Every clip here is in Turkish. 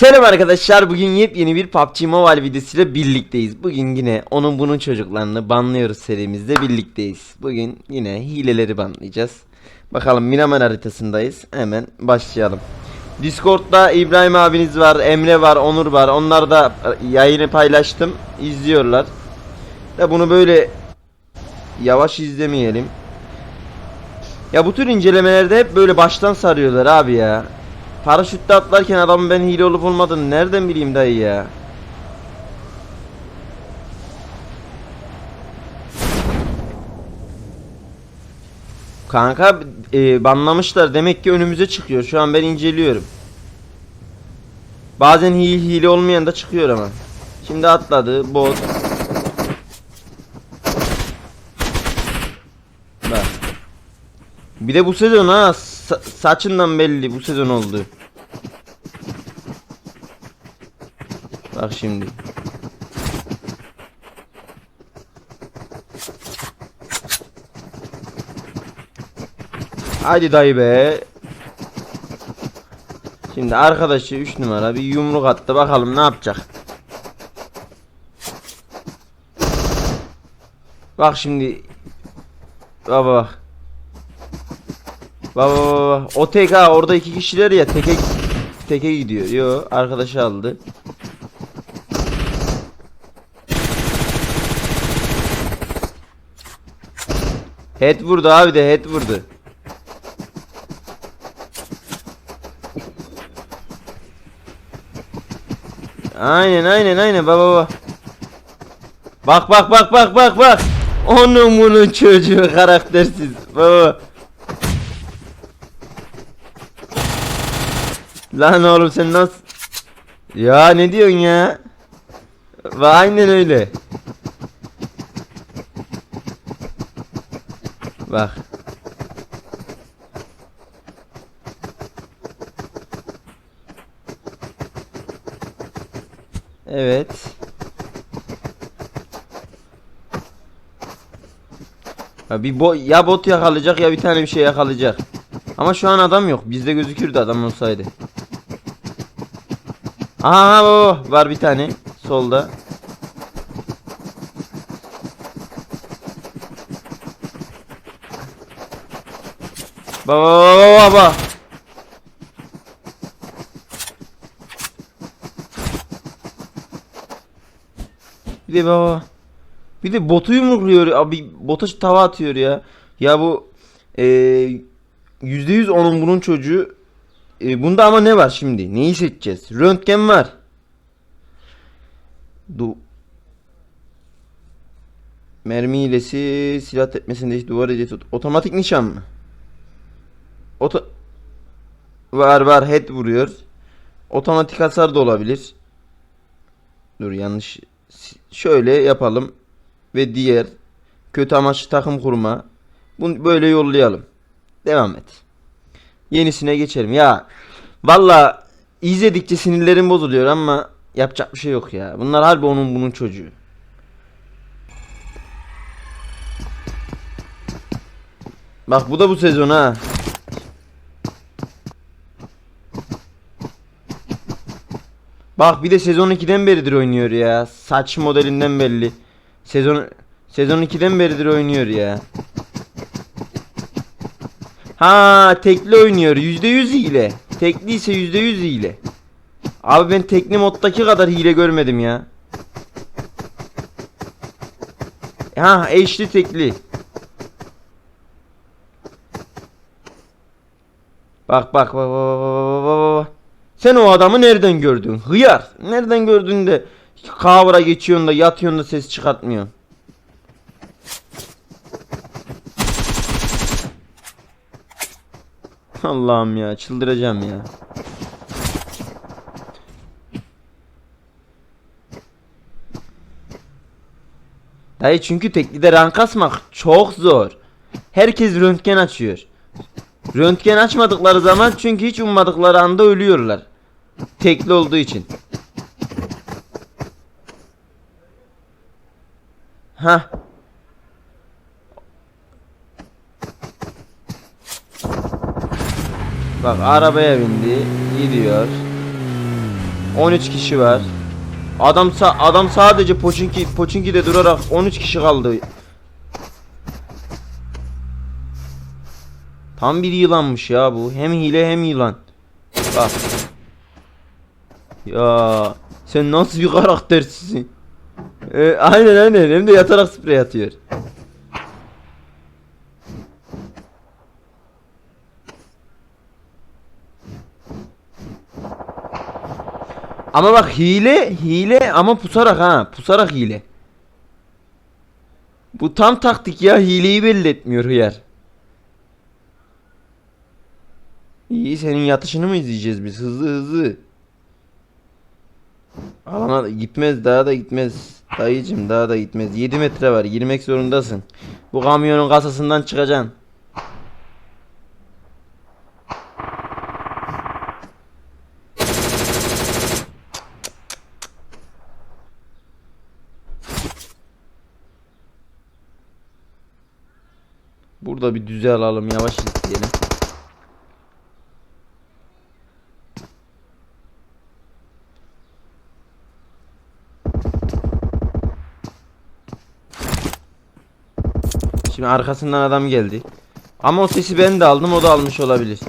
Selam arkadaşlar bugün yepyeni bir PUBG Mobile videosuyla birlikteyiz. Bugün yine onun bunun çocuklarını banlıyoruz serimizde birlikteyiz. Bugün yine hileleri banlayacağız. Bakalım Miraman haritasındayız. Hemen başlayalım. Discord'da İbrahim abiniz var, Emre var, Onur var. Onlar da yayını paylaştım. izliyorlar. Da bunu böyle yavaş izlemeyelim. Ya bu tür incelemelerde hep böyle baştan sarıyorlar abi ya. Paraşütle atlarken adamın ben hile olup olmadığını nereden bileyim dayı ya. Kanka e, banlamışlar demek ki önümüze çıkıyor. Şu an ben inceliyorum. Bazen hile, hile olmayan da çıkıyor ama. Şimdi atladı bot. Bak. Bir de bu sezon ha sa- saçından belli bu sezon oldu. Bak şimdi. Hadi dayı be. Şimdi arkadaşı 3 numara bir yumruk attı bakalım ne yapacak. Bak şimdi. Baba bak. Baba baba. O tek ha orada iki kişiler ya teke teke gidiyor. Yo arkadaşı aldı. Head vurdu abi de head vurdu. Aynen aynen aynen baba baba. Bak bak bak bak bak bak. Onun bunun çocuğu karaktersiz. Baba. Lan oğlum sen nasıl? Ya ne diyorsun ya? Va aynen öyle. Bak. Evet. Ya bir bo ya bot yakalayacak ya bir tane bir şey yakalayacak. Ama şu an adam yok. Bizde gözükürdü adam olsaydı. Aha baba var bir tane solda. Baba baba baba. Bir de baba. Bir de botu yumrukluyor abi bota tava atıyor ya. Ya bu eee %100 onun bunun çocuğu. E, bunda ama ne var şimdi? Neyi seçeceğiz? Röntgen var. Du Mermi hilesi, silah tepmesinde hiç duvar edeti tut. Otomatik nişan mı? Oto var var head vuruyor. Otomatik hasar da olabilir. Dur yanlış. Şöyle yapalım. Ve diğer kötü amaçlı takım kurma. Bunu böyle yollayalım. Devam et. Yenisine geçelim. Ya valla izledikçe sinirlerim bozuluyor ama yapacak bir şey yok ya. Bunlar harbi onun bunun çocuğu. Bak bu da bu sezon ha. Bak bir de sezon 2'den beridir oynuyor ya. Saç modelinden belli. Sezon sezon 2'den beridir oynuyor ya. Ha tekli oynuyor. %100 hile. Tekli ise %100 hile. Abi ben tekli moddaki kadar hile görmedim ya. Ha eşli tekli. Bak bak bak bak bak bak bak bak. Sen o adamı nereden gördün? Hıyar. Nereden gördün de kavra geçiyorsun da yatıyorsun da ses çıkartmıyorsun. Allah'ım ya çıldıracağım ya. Dayı çünkü teklide rank asmak çok zor. Herkes röntgen açıyor. Röntgen açmadıkları zaman çünkü hiç ummadıkları anda ölüyorlar. Tekli olduğu için. Ha. Bak arabaya bindi. Gidiyor. 13 kişi var. Adam sa adam sadece Poçinki Poçinki'de durarak 13 kişi kaldı. Tam bir yılanmış ya bu. Hem hile hem yılan. Bak. Ya sen nasıl bir karaktersin? Ee, aynen aynen hem de yatarak sprey atıyor. Ama bak hile hile ama pusarak ha pusarak hile. Bu tam taktik ya hileyi belli etmiyor hıyar. İyi senin yatışını mı izleyeceğiz biz hızlı hızlı. Alana gitmez daha da gitmez. Dayıcım daha da gitmez. 7 metre var girmek zorundasın. Bu kamyonun kasasından çıkacaksın. Burada bir düze alalım yavaş isteyelim. Şimdi arkasından adam geldi. Ama o sesi ben de aldım o da almış olabilir.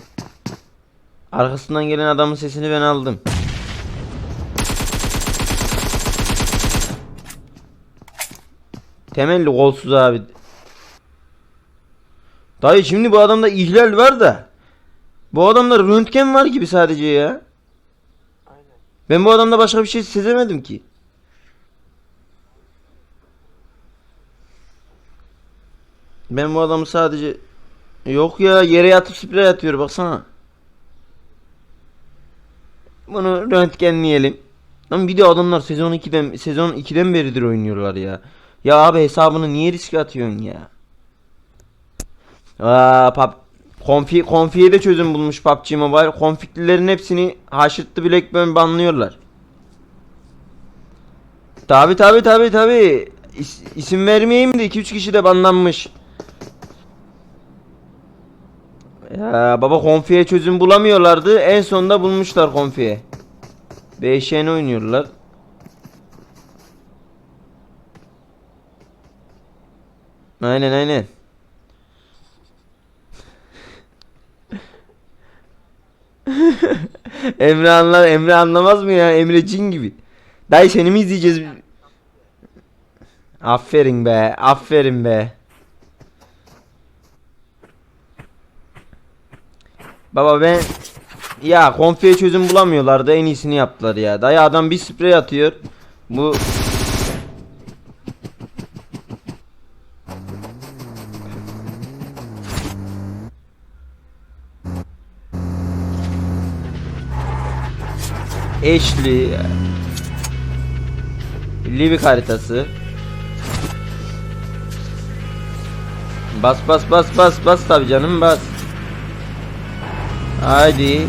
Arkasından gelen adamın sesini ben aldım. Temelli golsuz abi. Dayı şimdi bu adamda ihlal var da. Bu adamda röntgen var gibi sadece ya. Aynen. Ben bu adamda başka bir şey sezemedim ki. Ben bu adamı sadece yok ya yere yatıp sprey atıyor baksana. Bunu röntgenleyelim. Lan bir de adamlar sezon 2'den sezon 2'den beridir oynuyorlar ya. Ya abi hesabını niye riske atıyorsun ya? Aa, pub, konfi, konfiye de çözüm bulmuş PUBG Mobile. Konfiklilerin hepsini haşırttı Blackburn banlıyorlar. Tabi tabi tabi tabi. İs, isim vermeyeyim de 2-3 kişi de banlanmış. Ya baba konfiye çözüm bulamıyorlardı. En sonunda bulmuşlar konfiye. BŞN oynuyorlar. Aynen aynen. Emre anlar Emre anlamaz mı ya? Emre cin gibi. Dayı seni mi izleyeceğiz? Aferin be. Aferin be. Baba ben ya konfiye çözüm bulamıyorlardı en iyisini yaptılar ya. Dayı adam bir sprey atıyor. Bu Eşli. Livik haritası. Bas bas bas bas bas tabi canım bas. Haydi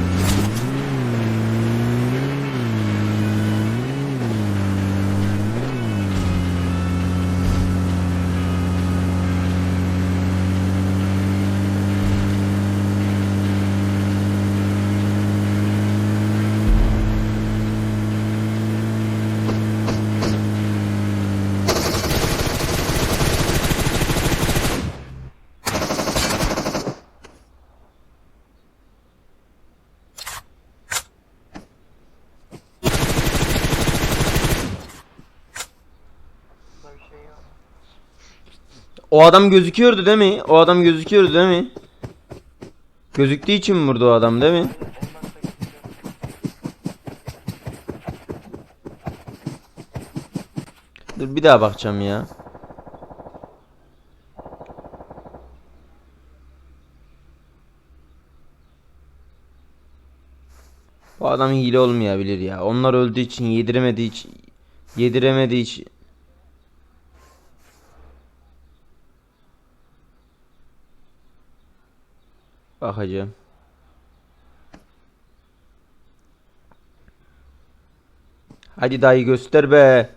Bunda bir şey yok. O adam gözüküyordu değil mi? O adam gözüküyordu değil mi? Gözüktüğü için mi vurdu o adam değil mi? Dur bir daha bakacağım ya. Bu adam hile olmayabilir ya. Onlar öldüğü için yediremediği için yediremediği için Bakacağım. Hadi dayı göster be.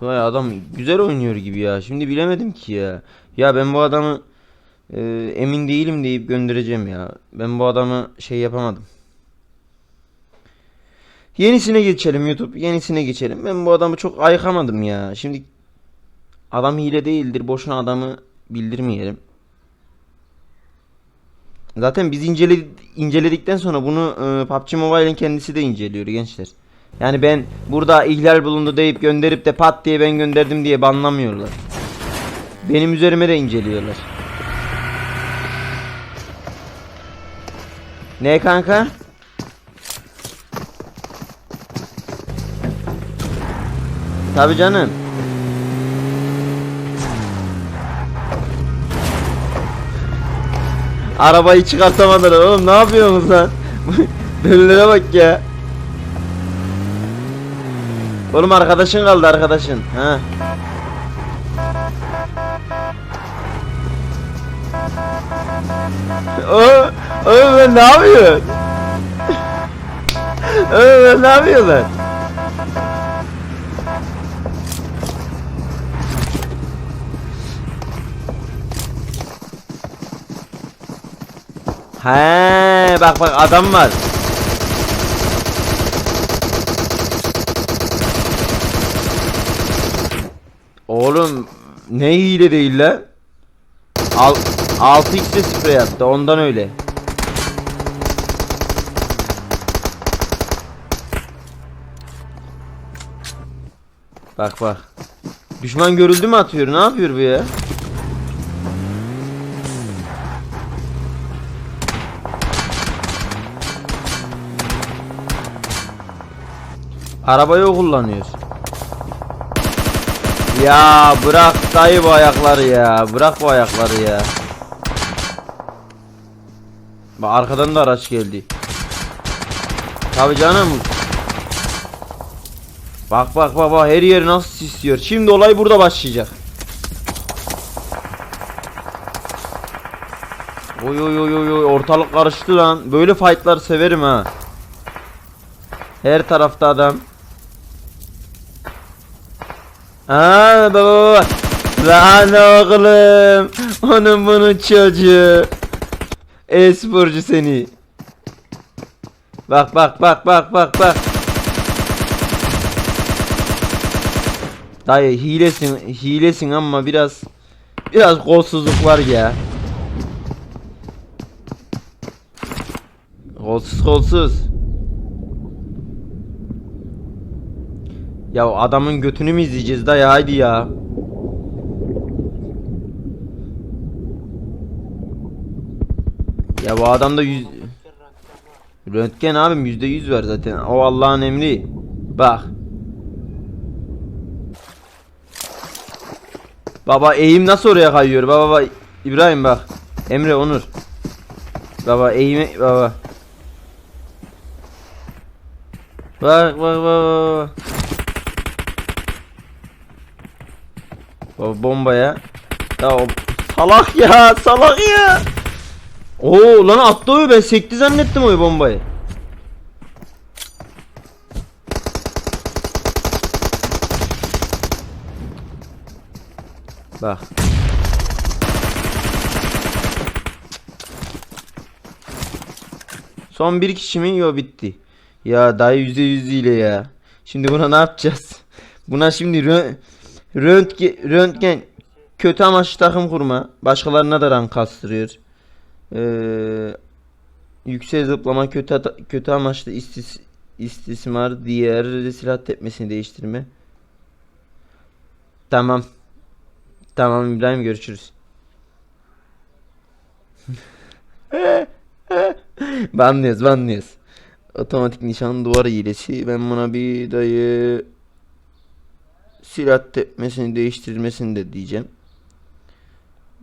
Vay adam güzel oynuyor gibi ya. Şimdi bilemedim ki ya. Ya ben bu adamı Ee, emin değilim deyip göndereceğim ya. Ben bu adamı şey yapamadım. Yenisine geçelim YouTube. Yenisine geçelim. Ben bu adamı çok ayıkamadım ya. Şimdi adam hile değildir. Boşuna adamı bildirmeyelim. Zaten biz incele, inceledikten sonra bunu e, PUBG Mobile'in kendisi de inceliyor gençler. Yani ben burada ihlal bulundu deyip gönderip de pat diye ben gönderdim diye banlamıyorlar. Benim üzerime de inceliyorlar. Ne kanka? Tabii canım. Arabayı çıkartamadılar oğlum ne yapıyorsunuz lan? Böylelere bak ya. Oğlum arkadaşın kaldı arkadaşın. Ha. O, oğlum ben ne yapıyorsun? Oğlum ben ne yapıyorlar? He bak bak adam var. Oğlum ne hile değil lan. Al 6x'de sprey attı ondan öyle. Bak bak. Düşman görüldü mü atıyor? Ne yapıyor bu ya? Arabayı o kullanıyor. Ya bırak dayı bu ayakları ya. Bırak bu ayakları ya. Bak arkadan da araç geldi. Tabii canım. Bak bak bak bak her yeri nasıl sisliyor. Şimdi olay burada başlayacak. Oy oy oy oy ortalık karıştı lan. Böyle fightlar severim ha. Her tarafta adam. Aa baba baba. Lan oğlum. Onun bunun çocuğu. E-sporcu seni. Bak bak bak bak bak bak. Dayı hilesin hilesin ama biraz biraz kolsuzluk var ya. Kolsuz kolsuz. Ya adamın götünü mü izleyeceğiz dayı haydi ya. Ya bu adamda yüz... Röntgen abim yüzde yüz var zaten. O Allah'ın emri. Bak. Baba eğim nasıl oraya kayıyor? Baba baba İbrahim bak. Emre Onur. Baba eğimi baba. Bak bak bak bak. Baba bombaya. Ya o- salak ya salak ya. Oo lan attı o ben sekti zannettim o bombayı. Bak. Son bir kişi mi? Yo bitti. Ya dayı yüzde yüz ile ya. Şimdi buna ne yapacağız? Buna şimdi röntgen, röntgen kötü amaçlı takım kurma. Başkalarına da rank kastırıyor. Ee, yüksek zıplama kötü kötü amaçlı istis istismar diğer silah tepmesini değiştirme. Tamam. Tamam İbrahim görüşürüz. banlıyoruz banlıyoruz. Otomatik nişan duvar hilesi. Ben buna bir dayı silah tepmesini değiştirmesini de diyeceğim.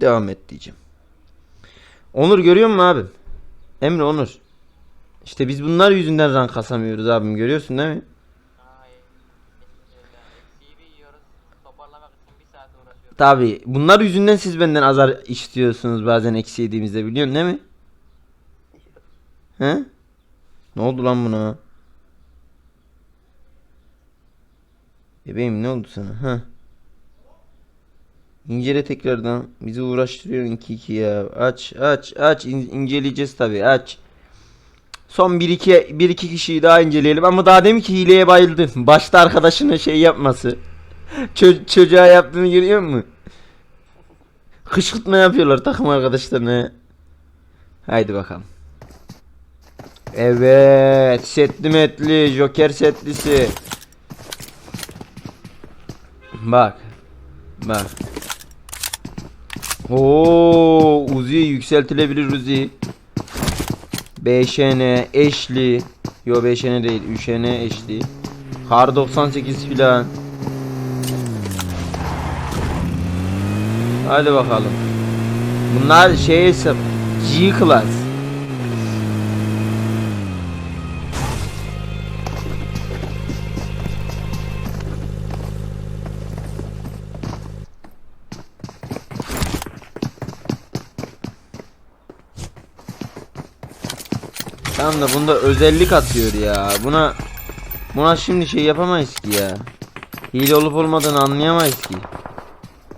Devam et diyeceğim. Onur görüyor musun abim? Emre Onur. İşte biz bunlar yüzünden rank kasamıyoruz abim görüyorsun değil mi? Tabi bunlar yüzünden siz benden azar işitiyorsunuz bazen eksi yediğimizde biliyorsun değil mi? He? Ne oldu lan buna? Bebeğim ne oldu sana? Ha? İncele tekrardan. Bizi uğraştırıyorsun ki ki ya. Aç aç aç İn- inceleyeceğiz tabi aç. Son 1 2 1 2 kişiyi daha inceleyelim ama daha demin ki hileye bayıldı. Başta arkadaşının şey yapması. Çö- çocuğa yaptığını görüyor musun? Kışkırtma yapıyorlar takım arkadaşlarına. Haydi bakalım. Evet, setli metli, Joker setlisi. Bak. Bak. Oo, Uzi yükseltilebilir Uzi. BŞN, eşli. Yo BŞN değil, üşN eşli. Kar 98 filan. Hadi bakalım. Bunlar şey hesap. G class. Tamam da bunda özellik atıyor ya. Buna buna şimdi şey yapamayız ki ya. Hile olup olmadığını anlayamayız ki.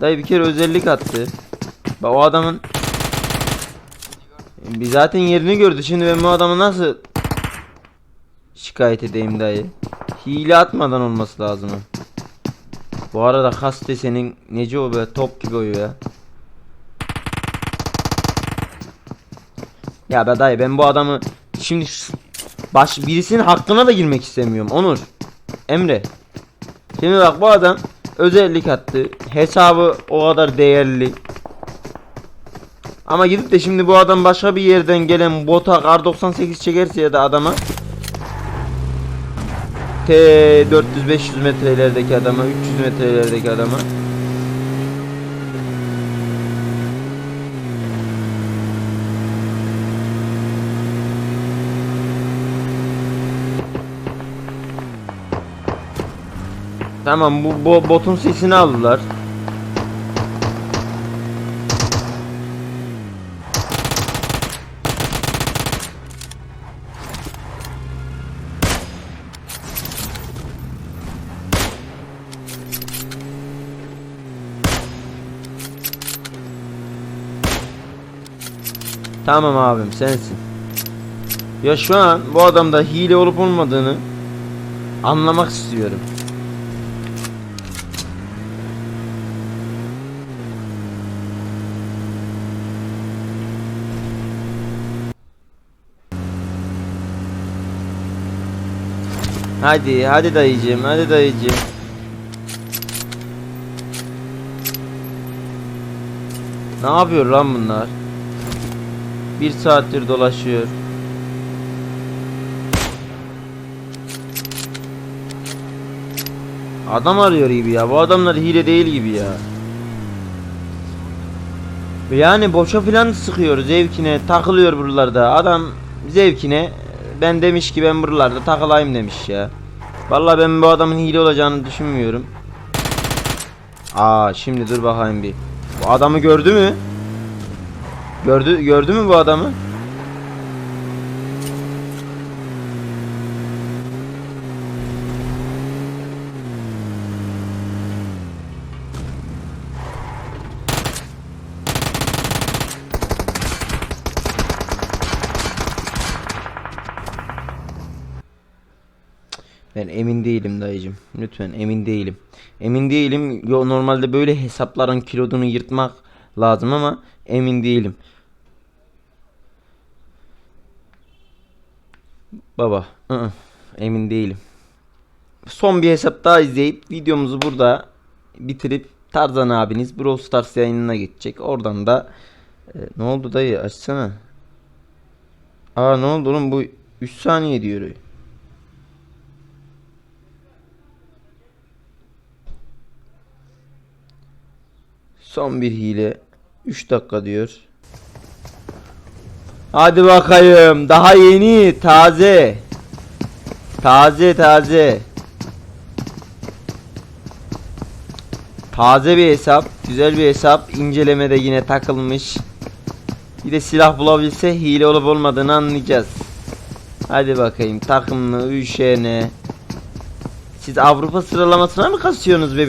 Dayı bir kere özellik attı. Bak o adamın bir zaten yerini gördü. Şimdi ben bu adamı nasıl şikayet edeyim dayı? Hile atmadan olması lazım. Bu arada kaste senin nece o be top gibi oyuyor ya. Ya be dayı ben bu adamı şimdi baş birisinin hakkına da girmek istemiyorum Onur. Emre. Şimdi bak bu adam özellik attı. Hesabı o kadar değerli. Ama gidip de şimdi bu adam başka bir yerden gelen bota kar 98 çekerse ya da adama T 400-500 metrelerdeki adama 300 metrelerdeki adama Tamam bu, bu botun sesini aldılar. Tamam abim sensin. Ya şu an bu adamda hile olup olmadığını anlamak istiyorum. Hadi hadi dayıcığım hadi dayıcığım. Ne yapıyor lan bunlar? Bir saattir dolaşıyor. Adam arıyor gibi ya. Bu adamlar hile değil gibi ya. Yani boşa filan sıkıyor zevkine takılıyor buralarda. Adam zevkine ben demiş ki ben buralarda takılayım demiş ya. Vallahi ben bu adamın hile olacağını düşünmüyorum. Aa şimdi dur bakayım bir. Bu adamı gördü mü? Gördü gördü mü bu adamı? Ben emin değilim dayıcım. Lütfen emin değilim. Emin değilim. Yo normalde böyle hesapların kilodunu yırtmak lazım ama emin değilim. Baba, ı-ı, emin değilim. Son bir hesap daha izleyip videomuzu burada bitirip Tarzan abiniz Brawl Stars yayınına geçecek. Oradan da e, ne oldu dayı açsana. Aa ne oldu oğlum bu 3 saniye diyor. Son bir hile. 3 dakika diyor. Hadi bakayım. Daha yeni, taze. Taze taze. Taze bir hesap, güzel bir hesap. İncelemede yine takılmış. Bir de silah bulabilse hile olup olmadığını anlayacağız. Hadi bakayım takımlı üşene. Siz Avrupa sıralamasına mı kasıyorsunuz be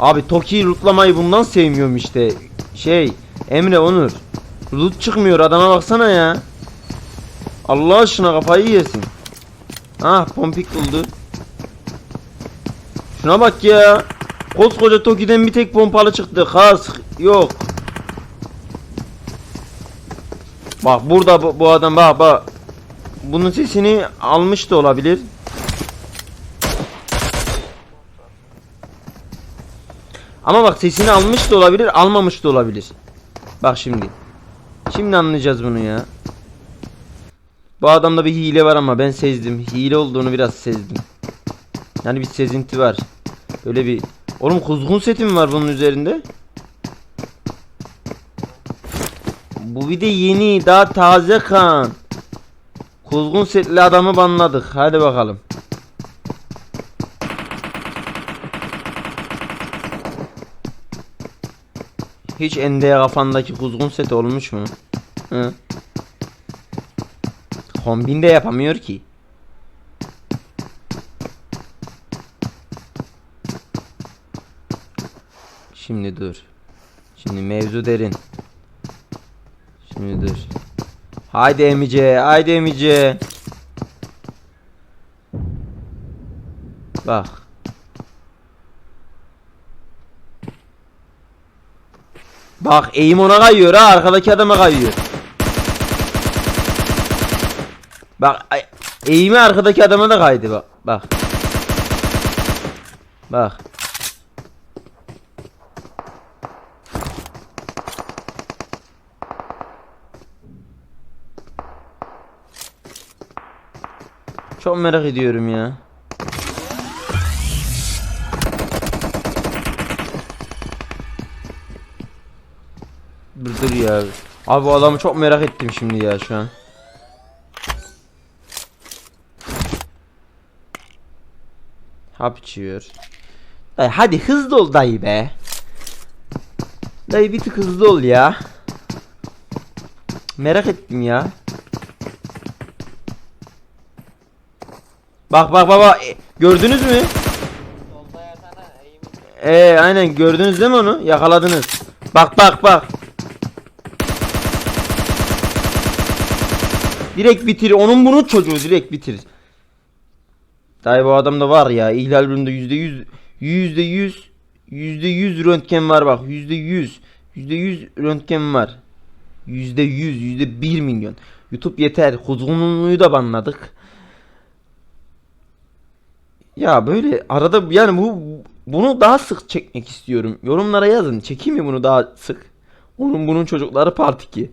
Abi Toki'yi lootlamayı bundan sevmiyorum işte. Şey Emre Onur. Loot çıkmıyor adama baksana ya. Allah aşkına kafayı yesin. Ah pompik buldu. Şuna bak ya. Koskoca Toki'den bir tek pompalı çıktı. Kask yok. Bak burada bu, bu adam bak bak. Bunun sesini almış da olabilir. Ama bak sesini almış da olabilir, almamış da olabilir. Bak şimdi. Şimdi anlayacağız bunu ya. Bu adamda bir hile var ama ben sezdim. Hile olduğunu biraz sezdim. Yani bir sezinti var. Böyle bir... Oğlum kuzgun seti mi var bunun üzerinde? Bu bir de yeni, daha taze kan. Kuzgun setli adamı banladık. Hadi bakalım. Hiç endeye kafandaki kuzgun seti olmuş mu? Hı? Kombin yapamıyor ki. Şimdi dur. Şimdi mevzu derin. Şimdi dur. Haydi emice, haydi emice. Bak. Bak eğim ona kayıyor ha arkadaki adama kayıyor. Bak eğimi arkadaki adama da kaydı bak. Bak. Bak. Çok merak ediyorum ya. Dur ya. Abi bu adamı çok merak ettim şimdi ya şu an. Hap içiyor. Dayı hadi hızlı ol dayı be. Dayı bir tık hızlı ol ya. Merak ettim ya. Bak bak baba gördünüz mü? Solda yatana eğimin. Ee aynen gördünüz değil mi onu? Yakaladınız. Bak bak bak. Direkt bitir. Onun bunun çocuğu direkt bitir. Dayı bu adamda var ya. İhlal bölümünde yüzde yüz yüzde yüz yüzde yüz röntgen var bak. Yüzde yüz yüzde yüz röntgen var. Yüzde yüz yüzde bir milyon. YouTube yeter. Kuzgunluğu da banladık. Ya böyle arada yani bu bunu daha sık çekmek istiyorum. Yorumlara yazın. Çekeyim mi bunu daha sık? Onun bunun çocukları part 2.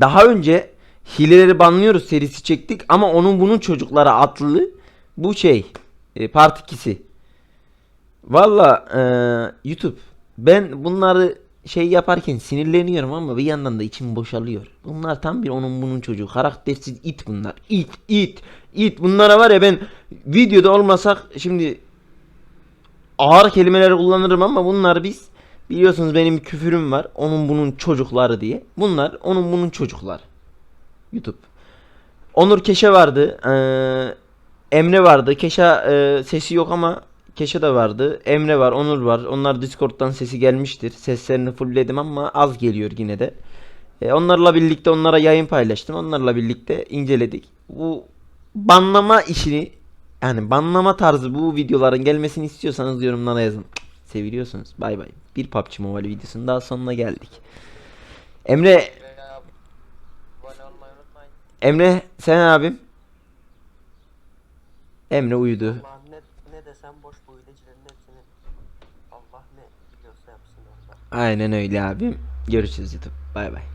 Daha önce hileleri banlıyoruz serisi çektik ama onun bunun çocukları adlı bu şey e, part 2'si. Valla e, YouTube ben bunları şey yaparken sinirleniyorum ama bir yandan da içim boşalıyor. Bunlar tam bir onun bunun çocuğu. Karaktersiz it bunlar. It, it, it. Bunlara var ya ben videoda olmasak şimdi ağır kelimeler kullanırım ama bunlar biz biliyorsunuz benim küfürüm var. Onun bunun çocukları diye. Bunlar onun bunun çocukları. YouTube. Onur Keşe vardı. Ee, Emre vardı. Keşe e, sesi yok ama Keşe de vardı. Emre var, Onur var. Onlar Discord'dan sesi gelmiştir. Seslerini fullledim ama az geliyor yine de. E, onlarla birlikte onlara yayın paylaştım. Onlarla birlikte inceledik. Bu banlama işini yani banlama tarzı bu videoların gelmesini istiyorsanız yorumlara yazın. Seviliyorsunuz. Bay bay. Bir PUBG Mobile videosunun daha sonuna geldik. Emre, Emre sen abim. Emre uyudu. Allah ne, ne desem boş bu hilecilerin hepsini. Allah ne biliyorsa yapsın orada. Aynen öyle abim. Görüşürüz YouTube. Bay bay.